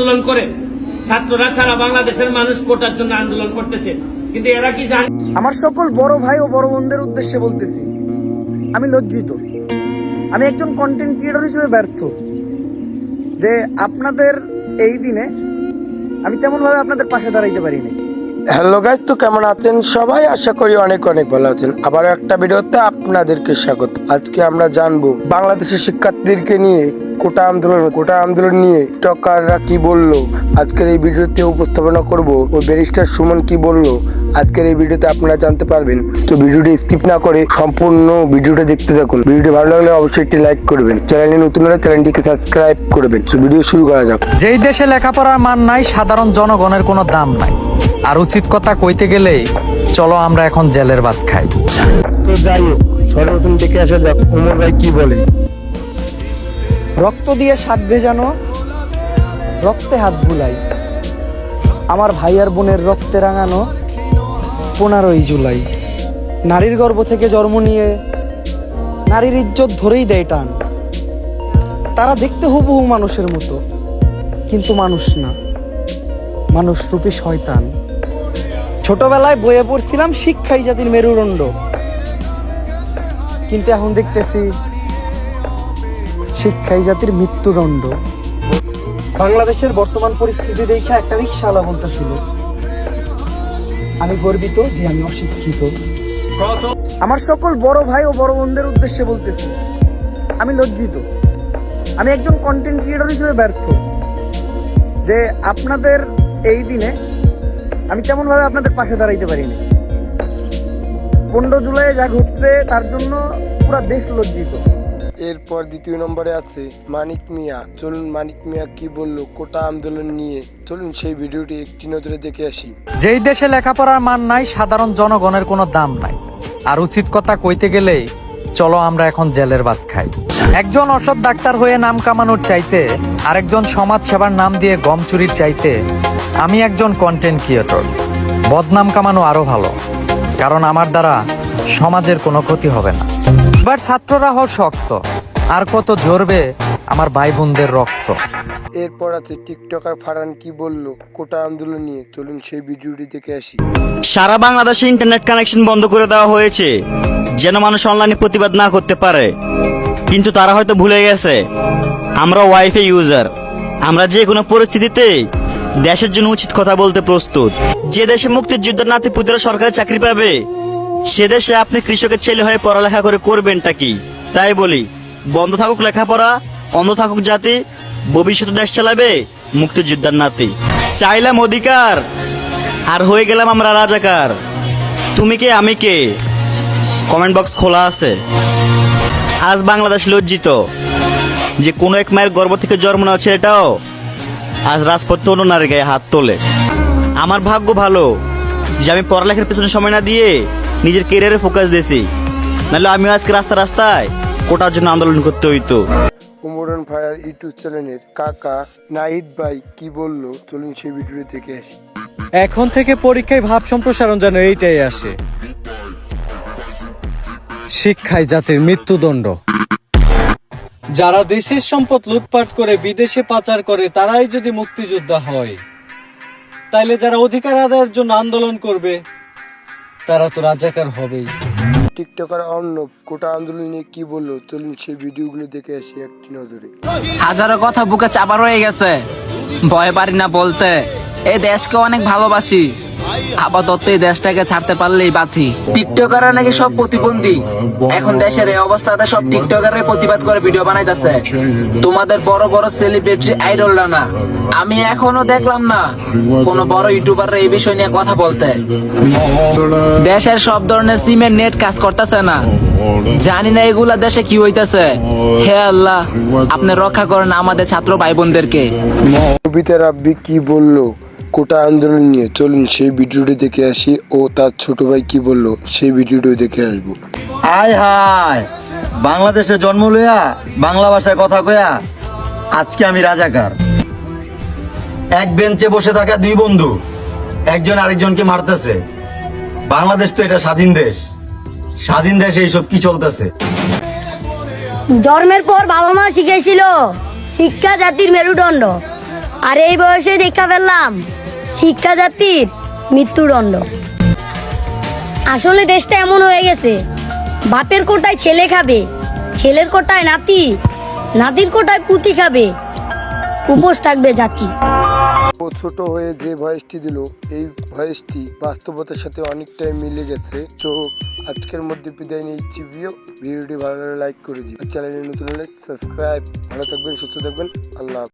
আন্দোলন করে ছাত্ররা সারা বাংলাদেশের মানুষ কোটার জন্য আন্দোলন করতেছে। কিন্তু এরা কি জানে? আমার সকল বড় ভাই ও বড় বোনদের উদ্দেশ্যে বলতেছি আমি লজ্জিত। আমি একজন কন্টেন্ট ক্রিয়েটর হিসেবে ব্যর্থ। যে আপনাদের এই দিনে আমি তেমন ভাবে আপনাদের পাশে দাঁড়াইতে পারিনি। হ্যালো গাইজ তো কেমন আছেন সবাই? আশা করি অনেক অনেক ভালো আছেন। আবার একটা ভিডিওতে আপনাদেরকে স্বাগত। আজকে আমরা জানব বাংলাদেশের শিক্ষার্থীদেরকে নিয়ে কোটা আন্দোলন কোটা আন্দোলন নিয়ে টকাররা কি বলল? আজকের এই ভিডিওতে উপস্থাপনা করব ও ব্যারিস্টার সুমন কি বলল? আজকের এই ভিডিওতে আপনারা জানতে পারবেন। তো ভিডিওটি স্কিপ না করে সম্পূর্ণ ভিডিওটা দেখতে থাকুন। ভিডিওটি ভালো লাগলে অবশ্যই একটি লাইক করবেন। চ্যানেলে নতুন হলে চ্যানেলটিকে সাবস্ক্রাইব করবেন। তো ভিডিও শুরু করা যাক। যেই দেশে লেখাপড়ার মান নাই সাধারণ জনগণের কোনো দাম নাই। আর উচিত কথা কইতে গেলে চলো আমরা এখন জেলের ভাত খাই। তো যাই হোক সর্বপ্রথম দেখে আসা যাক ওমর ভাই কি বলে? রক্ত দিয়ে শাক ভেজানো, রক্তে হাত বুলাই। আমার ভাই আর বোনের রক্তে রাঙানো পনেরোই জুলাই। নারীর গর্ভ থেকে জন্ম নিয়ে নারীর ইজ্জত ধরেই দেয় টান। তারা দেখতে হুবহু মানুষের মতো, কিন্তু মানুষ না। মানুষ রূপী শয়তান। ছোটবেলায় বইয়ে পড়ছিলাম, শিক্ষাই জাতির মেরুদণ্ড। কিন্তু এখন দেখতেছি শিক্ষাই জাতির মৃত্যুদণ্ড। বাংলাদেশের বর্তমান পরিস্থিতি দেখে একটা রিক্সাওয়ালা বলতেছিল, আমি গর্বিত যে আমি অশিক্ষিত। আমার সকল বড় ভাই ও বড় বোনদের উদ্দেশ্যে বলতেছি, আমি লজ্জিত। আমি একজন কন্টেন্ট ক্রিয়েটর হিসেবে ব্যর্থ। যে আপনাদের এই দিনে আমি তেমন ভাবে আপনাদের পাশে দাঁড়াইতে পারিনি। পনেরো জুলাই যা ঘটছে তার জন্য পুরা দেশ লজ্জিত। এরপর দ্বিতীয় নম্বরে আছে মানিক মিয়া। চলুন মানিক মিয়া কি বলল, কোটা আন্দোলন নিয়ে। চলুন সেই ভিডিওটি একটি নজরে দেখে আসি। যেই দেশে লেখাপড়ার মান নাই, সাধারণ জনগণের কোনো দাম নাই। আর উচিত কথা কইতে গেলেই চলো আমরা এখন জেলের ভাত খাই। একজন অসৎ ডাক্তার হয়ে নাম কামানোর চাইতে, আরেকজন সমাজ সেবার নাম দিয়ে গম চুরির চাইতে, আমি একজন কন্টেন্ট ক্রিয়েটর বদনাম কামানো আরও ভালো, কারণ আমার দ্বারা সমাজের কোনো ক্ষতি হবে না। এবার ছাত্ররা হও শক্ত আর কত জোরবে আমার ভাই বোনদের রক্ত। এরপর আছে টিকটকার ফারান কি বলল কোটা আন্দোলন নিয়ে। চলুন সেই ভিডিওটি দেখে আসি। সারা বাংলাদেশে ইন্টারনেট কানেকশন বন্ধ করে দেওয়া হয়েছে যেন মানুষ অনলাইনে প্রতিবাদ না করতে পারে। কিন্তু তারা হয়তো ভুলে গেছে আমরা ওয়াইফাই ইউজার আমরা যে কোনো পরিস্থিতিতে দেশের জন্য উচিত কথা বলতে প্রস্তুত। যে দেশে মুক্তির যুদ্ধের নাতিপুতিরা সরকারি চাকরি পাবে সে দেশে আপনি কৃষকের ছেলে হয়ে পড়ালেখা করে করবেনটা কি? তাই বলি, বন্ধ থাকুক লেখাপড়া, অন্ধ থাকুক জাতি, ভবিষ্যতে দেশ চালাবে মুক্তিযোদ্ধার নাতি। চাইলাম অধিকার, আর হয়ে গেলাম আমরা রাজাকার। তুমি কে, আমি কে? কমেন্ট বক্স খোলা আছে। আজ বাংলাদেশ লজ্জিত। যে কোনো এক মায়ের গর্ভ থেকে জন্ম নেওয়া ছেলেটাও আজ রাজপথে অন্য নারীর গায়ে হাত তোলে। আমার ভাগ্য ভালো যে আমি পড়ালেখার পেছনে সময় না দিয়ে নিজের কেরিয়ারে ফোকাস দিয়েছি। নাহলে আমি আজকে রাস্তা রাস্তায় কোটার জন্য আন্দোলন করতে হইতো। কুমরন ফায়ার ইউটিউব চ্যানেলের কাকা নাহিদ ভাই কি বলল? চলুন সেই ভিডিওটি দেখে আসি। এখন থেকে পরীক্ষায় ভাব সম্প্রসারণ যেন এইটাই আসে। শিক্ষায় জাতির মৃত্যুদণ্ড। যারা দেশের সম্পদ লুটপাট করে বিদেশে পাচার করে তারাই যদি মুক্তিযোদ্ধা হয় তাইলে যারা অধিকার আদায়ের জন্য আন্দোলন করবে তারা তো রাজাকার হবেই। টিকটকার অর্ণব কোটা আন্দোলন নিয়ে কি বলল? চলুন সেই ভিডিওগুলো দেখে আসি একটি নজরে। হাজারো কথা বুকে চাপা রয়ে গেছে। ভয় পারি না বলতে। এই দেশকে অনেক ভালোবাসি। আপাতত এই দেশটাকে ছাড়তে পারলেই বাঁচি। টিকটকাররা নাকি সব প্রতিবন্ধী। এখন দেশের এই অবস্থাতে সব প্রতিবাদ করে ভিডিও বানাইতেছে। তোমাদের বড় বড় সেলিব্রিটি আইডলরা না। আমি এখনও দেখলাম না কোন বড় এই বিষয় নিয়ে কথা বলতে। দেশের সব ধরনের সিমের নেট কাজ করতেছে না। জানি না এগুলা দেশে কি হইতাছে। হে আল্লাহ, আপনি রক্ষা করেন আমাদের ছাত্র ভাই বোনদেরকে কি বলল? কোটা আন্দোলন নিয়ে। চলুন সেই ভিডিওটি দেখে আসি ও তার ছোট ভাই কি বলল সেই ভিডিওটি দেখে আসব। Hi hi. বাংলাদেশে জন্ম লইয়া বাংলা ভাষায় কথা কয়া আজকে আমি রাজাকার। এক বেঞ্চে বসে থাকা দুই বন্ধু একজন আরেকজনকে মারতেছে। বাংলাদেশ তো এটা স্বাধীন দেশ। স্বাধীন দেশে এইসব কি চলতেছে? জন্মের পর বাবা মা শিখেছিল শিক্ষা জাতির মেরুদণ্ড। আর এই বয়সে দেখা ফেললাম শিক্ষা জাতির মৃত্যুদণ্ড। আসলে দেশটা এমন হয়ে গেছে, বাপের কোটায় ছেলে খাবে, ছেলের কোটায় নাতি, নাতির কোটায় পুঁতি খাবে, উপোস থাকবে জাতি। ও ছোট হয়ে যে ভয়েসটি দিল, এই ভয়েসটি বাস্তবতার সাথে অনেকটাই মিলে গেছে। তো আজকের মধ্যে বিদায় নিচ্ছি ভিডিও ভিডিওটি ভালো লাইক করে দিই চ্যানেলে নতুন হলে সাবস্ক্রাইব ভালো থাকবেন, সুস্থ থাকবেন। আল্লাহ।